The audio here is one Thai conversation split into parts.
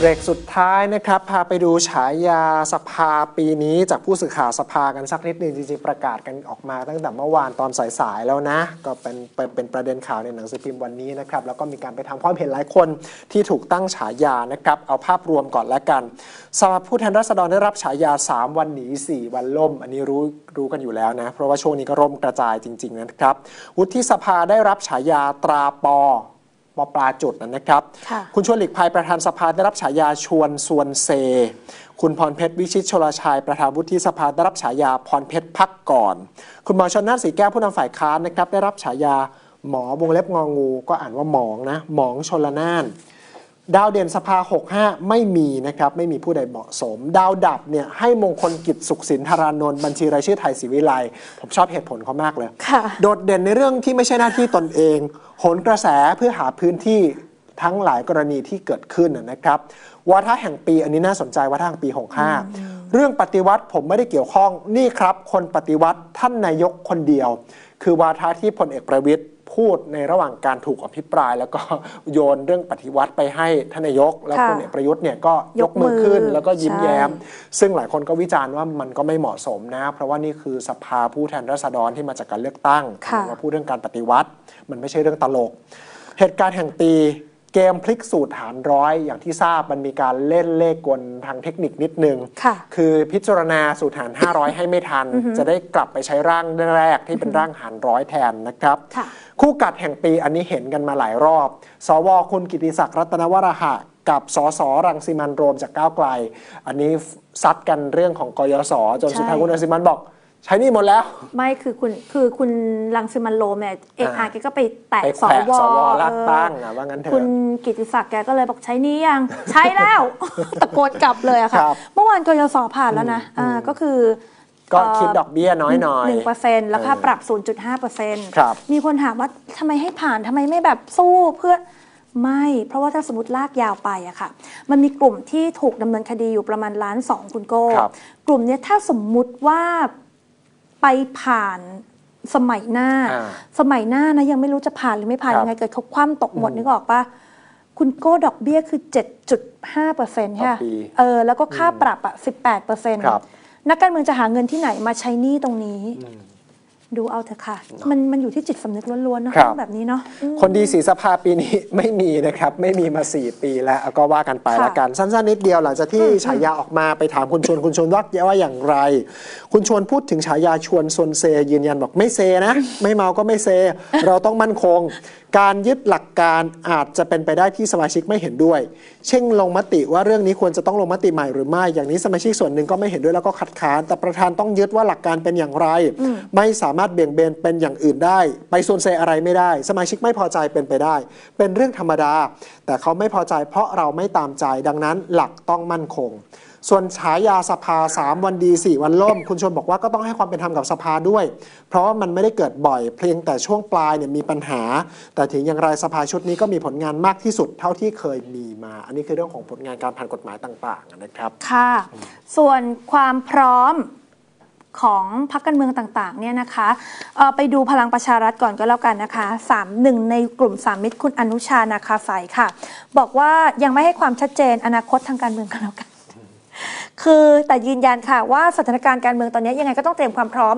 เบรกสุดท้ายนะครับ พาไปดูฉายาสภาปีนี้จากผู้สื่อข่าวสภากันสักนิดหนึ่งจริง ๆ ประกาศกันออกมาตั้งแต่เมื่อวานตอนสาย ๆ แล้วนะ ก็เป็นเป็นประเด็นข่าวในหนังสือพิมพ์วันนี้นะครับ แล้วก็มีการไปทำความเห็นหลายคนที่ถูกตั้งฉายานะครับ เอาภาพรวมก่อนแล้วกันสภาผู้แทนราษฎรได้รับฉายา 3 วันหนี 4 วันล่ม อันนี้รู้รู้กันอยู่แล้วนะ เพราะว่าช่วงนี้ก็ร่มกระจายจริง ๆ นะครับวุฒิสภาได้รับฉายาตราปอ ปอปลาจุดนะครับค่ะคุณชวนหลีกภัยประธานสภาได้รับฉายาชวนสวนเซ คุณพรเพชรวิชิตชลชัยประธานวุฒิสภาได้รับฉายาพรเพชรพักก่อน คุณหมอชนน่านสีแก้วผู้นำฝ่ายค้านนะครับได้รับฉายาหมอวงเล็บงองู ก็อ่านว่าหมองนะหมองชนละนาน ดาวเด่นสภา 65 ไม่มีนะครับ ไม่มีผู้ใดเหมาะสม ดาวดับเนี่ยให้มงคลกิจสุขสินธารานนท์บัญชีรายชื่อไทยศรีวิไลผมชอบเหตุผลเขามากเลยค่ะโดดเด่นในเรื่องที่ไม่ใช่หน้าที่ตนเองโหนกระแสเพื่อหาพื้นที่ทั้งหลายกรณีที่เกิดขึ้นนะนะครับวาทะแห่งปีอันนี้น่าสนใจวาทะแห่งปี 65 เรื่องปฏิวัติผมไม่ได้เกี่ยวข้องนี่ครับ คนปฏิวัติท่านนายกคนเดียว คือวาทะที่พลเอกประวิตย พูดในระหว่างการถูกอภิปราย แล้วก็โยนเรื่องปฏิวัติไปให้ท่านนายก แล้วค่ะพลเอกประยุทธ์เนี่ยก็ยยกกมืมืออขึ้นแล้วก็ยิ้มใช่แย้ม ซึ่งหลายคนก็วิจารณ์ว่ามันก็ไม่เหมาะสมนะ เพราะว่านี่คือสภาผู้แทนราษฎรที่มาจากการเลือกตั้งค่ะมาพูดเรื่องการปฏิวัติ มันไม่ใช่เรื่องตลก เหตุการณ์แห่งปีเกมพลิกสูตรหารร้อย อย่างที่ทราบมันมีการเล่นเลขกลทางเทคนิคนิดนึงค่ะ คือพิจารณาสูตรหาร 500 ให้ไม่ทัน จะได้กลับไปใช้ร่างแรกที่เป็นร่างหารร้อยแทนนะครับค่ะคู่กัดแห่งปีอันนี้เห็นกันมาหลายรอบ สวคุณกิติศักดิ์รัตนวราหะกับสสรังสิมันโรมจากก้าวไกล อันนี้ซัดกันเรื่องของกยศจนสุดท้ายใช่คุณรังสิมันบอก ใช้หนี่หมดแล้ว ไม่คือคุณคือคุณรังสิมันโรมเนี่ยเอกอาอ่าแกก็ไปแตะไปสแขวะวสวลากเออตั้งอะว่างั้นเถคุณอะ กิติศักดิ์แกก็เลยบอกใช้นี้ยัง ใช้แล้ว ตะโกนกลับเลยอะค่ะ ครับเมื่อวานกยศผ่านแล้วนะอ่าก็คือก็คิดดอกเบี้ยน้อยหน่อยหนึ่งเปอร์เซ็นต์แล้วค่าปรับ 0.5เปอร์เซ็นต์ครับ มีคนถามว่าทำไมให้ผ่านทำไมไม่แบบสู้เพื่อไม่ เพราะว่าถ้าสมมติลากยาวไปอะค่ะ มันมีกลุ่มที่ถูกดำเนินคดีอยู่ประมาณล้านสองคุณโก้ ครับ กลุ่มเนี้ยถ้าสมมุติว่า ไปผ่านสมัยหน้าอ่าสมัยหน้านะยังไม่รู้จะผ่านหรือไม่ผ่านครับยังไงเกิดเขาคว่ำตกหมดนึกออกปะคุณโก้ดอกเบี้ยคือ 7.5เปอร์เซ็นต์ต่อค่ะปีเออแล้วก็ค่าปรับอะ18เปอร์เซ็นต์ครับนักการเมืองจะหาเงินที่ไหนมาใช้หนี้ตรงนี้ ดูเอาเถอะค่ะ มันมันอยู่ที่จิตสำนึกล้วนๆเนอะครับเรื่องแบบนี้เนาะอืม คนดีสีสภาปีนี้ ไม่มีนะครับ ไม่มีมา 4 ปีแล้วก็ว่ากันไปค่ะละกันสั้นๆนิดเดียวหลังจากที่ฉายาออกมาไปถามคุณชวนคุณชวนว่าว่าอย่างไร คุณชวนพูดถึงฉายาชวนซนเซยืนยันบอกไม่เซนะ ไม่เมาก็ไม่เซ เราต้องมั่นคงการยึดหลักการอาจจะเป็นไปได้ที่สมาชิกไม่เห็นด้วย เช่นลงมติว่าเรื่องนี้ควรจะต้องลงมติใหม่หรือไม่ อย่างนี้สมาชิกส่วนหนึ่งก็ไม่เห็นด้วยแล้วก็คัดค้าน แต่ประธานต้องยึดว่าหลักการเป็นอย่างไร ไม่สามารถเบี่ยงเบนเป็นอย่างอื่นได้ ไปส่วนเซอะไรไม่ได้ สมาชิกไม่พอใจเป็นไปได้ เป็นเรื่องธรรมดา แต่เขาไม่พอใจเพราะเราไม่ตามใจดังนั้นหลักต้องมั่นคง ส่วนฉายาสภา 3 วันดี 4 วันล่ม คุณชวนบอกว่าก็ต้องให้ความเป็นธรรมกับสภาด้วย เพราะว่ามันไม่ได้เกิดบ่อย เพียงแต่ช่วงปลายเนี่ยมีปัญหา แต่ถึงอย่างไรสภาชุดนี้ก็มีผลงานมากที่สุดเท่าที่เคยมีมา อันนี้คือเรื่องของผลงานการผ่านกฎหมายต่างๆนะครับ ค่ะ ส่วนความพร้อมของพรรคการเมืองต่างๆเนี่ยนะคะไปดูพลังประชารัฐก่อนก็แล้วกันนะคะสามหนึ่งในกลุ่มสามมิตรคุณอนุชานาคาใสค่ะ บอกว่ายังไม่ให้ความชัดเจนอนาคตทางการเมืองกันแล้วกัน คือแต่ยืนยันค่ะว่าสถานการณ์การเมืองตอนนี้ยังไงก็ต้องเตรียมความพร้อม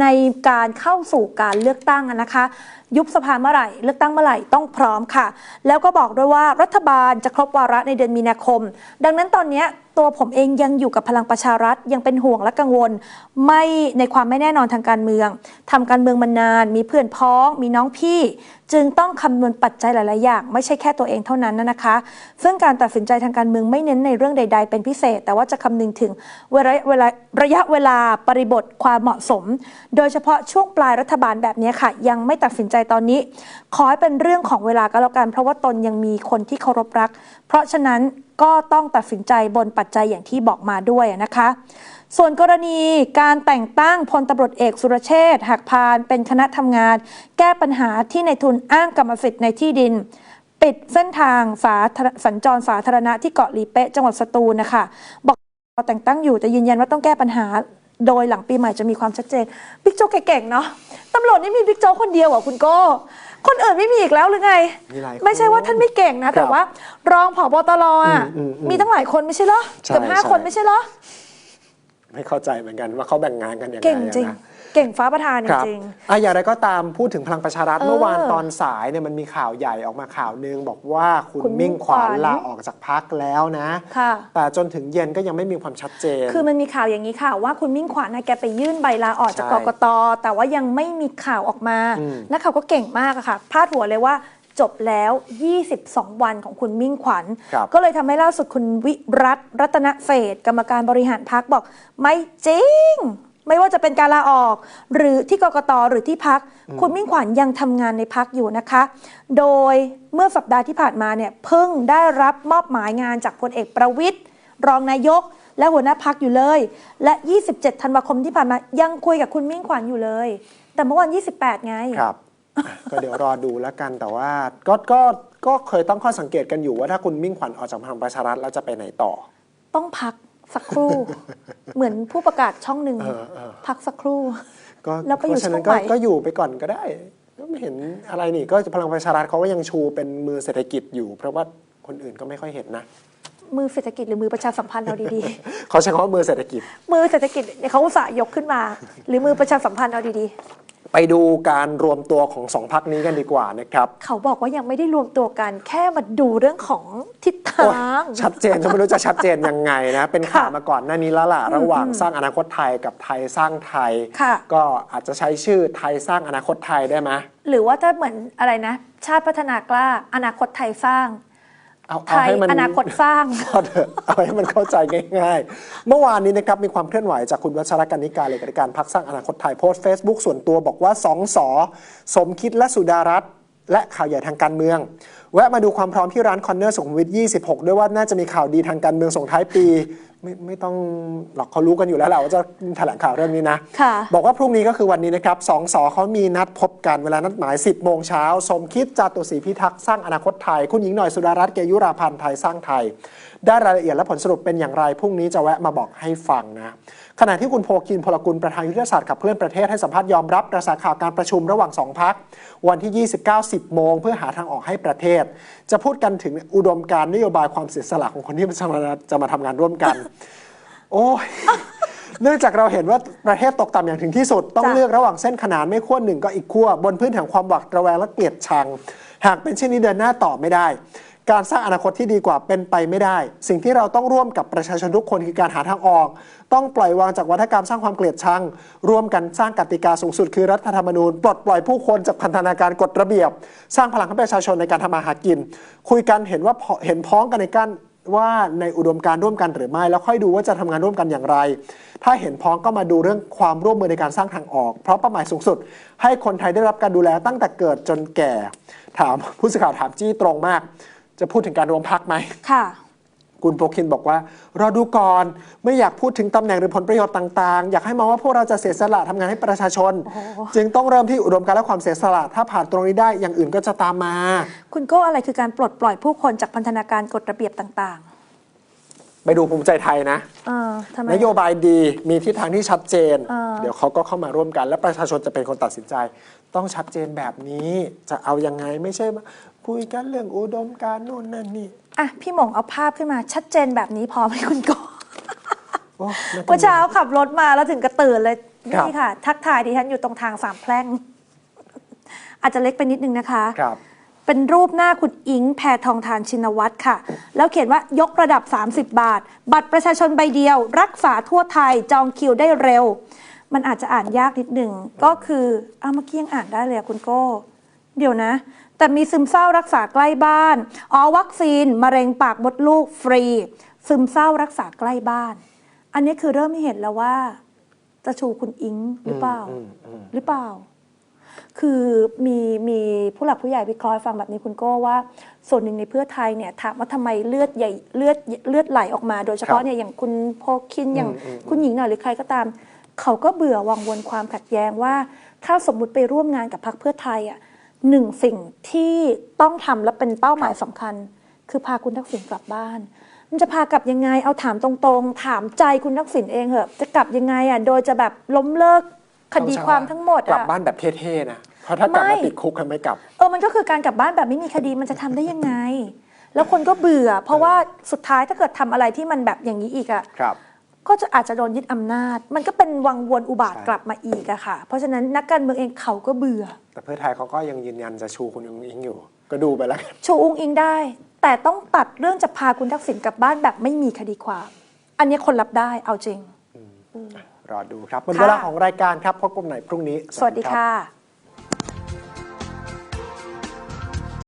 ในการเข้าสู่การเลือกตั้งนะคะ ยุบสภาเมื่อไหร่ เลือกตั้งเมื่อไหร่ต้องพร้อมค่ะ แล้วก็บอกด้วยว่ารัฐบาลจะครบวาระในเดือนมีนาคม ดังนั้นตอนนี้ตัวผมเองยังอยู่กับพลังประชารัฐยังเป็นห่วงและกังวล ไม่ในความไม่แน่นอนทางการเมืองทำการเมืองมานาน มีเพื่อนพ้อง มีน้องพี่ จึงต้องคำนวณปัจจัยหลาย ๆ อย่าง ไม่ใช่แค่ตัวเองเท่านั้นนะคะ ซึ่งการตัดสินใจทางการเมืองไม่เน้นในเรื่องใด ๆ เป็นพิเศษ แต่ว่าจะคำนึงถึงเวลาเวลาระยะเวลาบริบทความเหมาะสม โดยเฉพาะช่วงปลายรัฐบาลแบบนี้ค่ะ ยังไม่ตัดสินใจตอนนี้ ขอให้เป็นเรื่องของเวลาก็แล้วกัน เพราะว่าตนยังมีคนที่เคารพรัก เพราะฉะนั้นก็ต้องตัดสินใจบนปัจจัยอย่างที่บอกมาด้วยนะคะ ส่วนกรณีการแต่งตั้งพลตำรวจเอกสุรเชษฐ์หักพานเป็นคณะทำงาน แก้ปัญหาที่ในทุนอ้างกรรมสิทธิ์ในที่ดิน ปิดเส้นทางสาสัญจรสาธารณะที่เกาะหลีเป๊ะจังหวัดสตูลนะคะบอกแต่งตั้งอยู่แต่ยืนยันว่าต้องแก้ปัญหา โดยหลังปีใหม่จะมีความชัดเจนบิ๊กโจ๊กเก่งๆเนาะตำรวจนี่มีบิ๊กโจ๊กคนเดียวเหรอคุณโก้คนอื่นไม่มีอีกแล้วหรือไง มีหลายคนไม่ใช่ว่าท่านไม่เก่งนะ แต่ครับว่า รองผบตรอะอืมอืมอืมมีตั้งหลายคนไม่ใช่เหรอใช่เกือบห้าใช่ คนไม่ใช่เหรอ ไม่เข้าใจเหมือนกันว่าเขาแบ่งงานกันยังไงเก่งจริงอะนะ เก่งฟ้าประธานจครับริงอะอย่างไรก็ตามพูดถึงพลังประชารัฐเออเมื่อวานตอนสายเนี่ยมันมีข่าวใหญ่ออกมาข่าวหนึงบอกว่าคุณคุณมิ่มิ่งงขวานขวัญลาออกจากพักแล้วนะค่ะแต่จนถึงเย็นก็ยังไม่มีความชัดเจน คือมันมีข่าวอย่างนี้ค่ะว่าคุณมิ่งขวัญนะแกไปยื่นใบลาออกจากใช่กกตแต่ว่ายังไม่มีข่าวออกมาอืมนักข่าวก็เก่งมากอะค่ะ พาดหัวเลยว่าจบแล้ว 22 วันของคุณมิ่งขวัญครับก็เลยทำให้ล่าสุดคุณวิรัตรัตนเศรษฐ์กรรมการบริหารพักบอก ไม่จริง ไม่ว่าจะเป็นการลาออก หรือที่กกตหรือที่พัก คุณมิ่งขวัญยังทำงานในพักอยู่นะคะ โดยเมื่อสัปดาห์ที่ผ่านมาเนี่ยเพิ่งได้รับมอบหมายงานจากพลเอกประวิตยรองนายก และหัวหน้าพักอยู่เลย และ 27 ธันวาคมที่ผ่านมายังคุยกับคุณมิ่งขวัญอยู่เลย แต่เมื่อวัน 28 ไง ครับ ก็เดี๋ยวรอดูแล้วกันแต่ว่าก็ก็ก็เคยต้องข้อสังเกตกันอยู่ว่าถ้าคุณมิ่งขวัญออกจากพลังประชารัฐแล้วจะไปไหนต่อ ต้องพัก สักครู่ เหมือนผู้ประกาศช่องหนึ่งเออเออพักสักครู่ก็แล้วไปอยู่เพราะฉะนั้นช่ก็องไหนก็อยู่ไปก่อนก็ได้ก็ไม่เห็นอะไรนี่ ก็พลังประชารัฐเขาก็ยังชูเป็นมือเศรษฐกิจอยู่ เพราะว่าคนอื่นก็ไม่ค่อยเห็นนะมือเศรษฐกิจหรือมือประชาสัมพันธ์เราดีเขาใช้คำว่ามือเศรษฐกิจๆมือเศรษฐกิจเนี่ยเขาอุตส่าห์ยกขึ้นมา หรือมือประชาสัมพันธ์เอาดี ไปดูการรวมตัวของสองพักนี้กันดีกว่านะครับๆเขาบอกว่ายังไม่ได้รวมตัวกันแค่มาดูเรื่องของทิศโอ้ยทาง ชัดเจนจะไม่รู้จะชัดเจนยังไงนะ เป็นข่าวค่ะมาก่อนหน้านี้แล้วล่ะระหว่างสร้างอนาคตไทยกับไทยสร้างไทยค่ะก็อาจจะใช้ชื่อไทยสร้างอนาคตไทยได้ไหมหรือว่าถ้าเหมือนอะไรนะ ชาติพัฒนากล้าอนาคตไทยสร้าง เอาไทเอายให้มัน อนาคตสร้าง พอเถอะเอาให้มันเข้าใจง่ายๆ เมื่อวานนี้นะครับมีความเคลื่อนไหวจากคุณวัชรกนิการเลขาธิการพักสร้างอนาคตไทยโพสต์ Facebook ส่วนตัวบอกว่าสองสอสมคิดและสุดารัตน์ และข่าวใหญ่ทางการเมือง แวะมาดูความพร้อมที่ร้านคอนเนอร์สุขุมวิท 26 ด้วยว่าน่าจะมีข่าวดีทางการเมืองส่งท้ายปี ไม่ไม่ต้องหรอกเขารู้กันอยู่แล้วแหละว่าจะแถลงข่าวเรื่องนี้นะ ค่ะบอกว่าพรุ่งนี้ก็คือวันนี้นะครับสองสอเขามีนัดพบกันเวลานัดหมาย 10 โมงเช้า สมคิดจาตุศรีพิทักษ์สร้างอนาคตไทย คุณหญิงหน่อยสุดารัตน์เกยุราพันธ์ไทยสร้างไทย ได้รายละเอียดและผลสรุปเป็นอย่างไรพรุ่งนี้จะแวะมาบอกให้ฟังนะ ขณะที่คุณโพคินพลกุลประธานยุทธศาสตร์ขับเคลื่อนประเทศให้สัมภาษณ์ยอมรับกระแสข่าวการประชุมระหว่างสองพักวันที่ 29 10 โมง เพื่อหาทางออกให้ประเทศ จะพูดกันถึงอุดมการนโยบายความเสียสละของคนที่จะมาจะมาทำงานร่วมกัน โอ้ยเนื่องจากเราเห็นว่าประเทศตกต่ำอย่างถึงที่สุด ต้องเลือกระหว่างเส้นขนานไม่ขั้วหนึ่งก็อีกขั้วบนพื้นฐานความหวาดระแวงและเกลียดชัง หากเป็นเช่นนี้เดินหน้าต่อไม่ได้ การสร้างอนาคตที่ดีกว่าเป็นไปไม่ได้ สิ่งที่เราต้องร่วมกับประชาชนทุกคนคือการหาทางออก ต้องปล่อยวางจากวัฒกรรมสร้างความเกลียดชัง ร่วมกันสร้างกติกาสูงสุดคือรัฐธรรมนูญ ปลดปล่อยผู้คนจากพันธนาการกฎระเบียบ สร้างพลังให้ประชาชนในการทำมาหากิน คุยกันเห็นว่าเห็นพ้องกันในการว่าในอุดมการร่วมกันหรือไม่ แล้วค่อยดูว่าจะทำงานร่วมกันอย่างไร ถ้าเห็นพ้องก็มาดูเรื่องความร่วมมือในการสร้างทางออก เพราะเป้าหมายสูงสุด ให้คนไทยได้รับการดูแลตั้งแต่เกิดจนแก่ ถามผู้สื่อข่าวถามจี้ตรงมาก จะพูดถึงการรวมพักไหมค่ะคุณโพคินบอกว่า รอดูก่อน ไม่อยากพูดถึงตำแหน่งหรือผลประโยชน์ต่าง ๆ อยากให้มองว่าพวกเราจะเสียสละทำงานให้ประชาชน จึงต้องเริ่มที่อุดมการณ์และความเสียสละ ถ้าผ่านตรงนี้ได้อย่างอื่นก็จะตามมา คุณโก้อะไรคือการปลดปล่อยผู้คนจากพันธนาการกฎระเบียบต่างไปดูภูมิใจไทยนะๆเออทำไมนโยบายดีมีทิศทางที่ชัดเจนอ่าเดี๋ยวเขาก็เข้ามาร่วมกัน และประชาชนจะเป็นคนตัดสินใจ ต้องชัดเจนแบบนี้จะเอายังไงไม่ใช่ว่า คุยกันเรื่องอุดมการณ์นู่นนั่นนี่ อะ พี่หมงเอาภาพขึ้นมาชัดเจนแบบนี้พอไหมคุณโก้โอ้นักกรเมื่อเช้าขับรถมาแล้วถึงกระตื่นเลยครับ นี่ค่ะ ทักทายดิฉันอยู่ตรงทางสามแพร่ง อาจจะเล็กไปนิดนึงนะคะ ครับ เป็นรูปหน้าคุณอิงแพทองทานชินวัตรค่ะ แล้วเขียนว่ายกระดับ 30 บาท บัตรประชาชนใบเดียว รักษาทั่วไทยจองคิวได้เร็ว มันอาจจะอ่านยากนิดหนึ่ง ก็คืออ้าวเมื่อกี้ยังอ่านได้เลยอะคุณโก้ เดี๋ยวนะ แต่มีซึมเศร้ารักษาใกล้บ้าน อ๋อ วัคซีนมะเร็งปากมดลูกฟรี ซึมเศร้ารักษาใกล้บ้าน อันนี้คือเริ่มให้เห็นแล้วว่า จะชูคุณอิงหรือเปล่าอืมอืมหรือเปล่า คือมีมีผู้หลักผู้ใหญ่วิเคราะห์ให้ฟังแบบนี้คุณโก้ว่า ส่วนหนึ่งในเพื่อไทยเนี่ยถามว่าทำไมเลือดใหญ่เลือดเลือดไหลออกมา โดยเฉพาะเนี่ยอย่างคุณโพคินอย่างอืมอืมคุณหญิงหน่อยหรือใครก็ตาม เขาก็เบื่อวังวนความขัดแย้งว่า ถ้าสมมุติไปร่วมงานกับพรรคเพื่อไทยอะ หนึ่งสิ่งที่ต้องทำและเป็นเป้าหมายสำคัญ คือพาคุณทักษิณกลับบ้าน มันจะพากลับยังไงเอาถามตรงๆ ถามใจคุณทักษิณเองเหอะจะกลับยังไงอะโดยจะแบบล้มเลิกคดีความทั้งหมดกลับอะ บ้านแบบเท่ๆนะเพราะถ้ากลับไม่มาติดคุกทำไม่กลับ เออมันก็คือการกลับบ้านแบบไม่มีคดีมันจะทำได้ยังไง แล้วคนก็เบื่อ เพราะว่าสุดท้ายถ้าเกิดทำอะไรที่มันแบบอย่างนี้อีกอะครับ ก็จะอาจจะโดนยึดอำนาจ มันก็เป็นวังวนอุบาทใช่กลับมาอีกอะค่ะ เพราะฉะนั้นนักการเมืองเองเขาก็เบื่อ แต่เพื่อไทยเขาก็ยังยืนยันจะชูคุณอุ้งอิงอยู่ ก็ดูไปแล้วกันชูอุ้งอิงได้ แต่ต้องตัดเรื่องจะพาคุณทักษิณกลับบ้านแบบไม่มีคดีความ อันนี้คนรับได้เอาจริงรอดูครับหมดค่ะเวลาของรายการครับพบกันใหม่พรุ่งนี้ สวัสดีรับค่ะ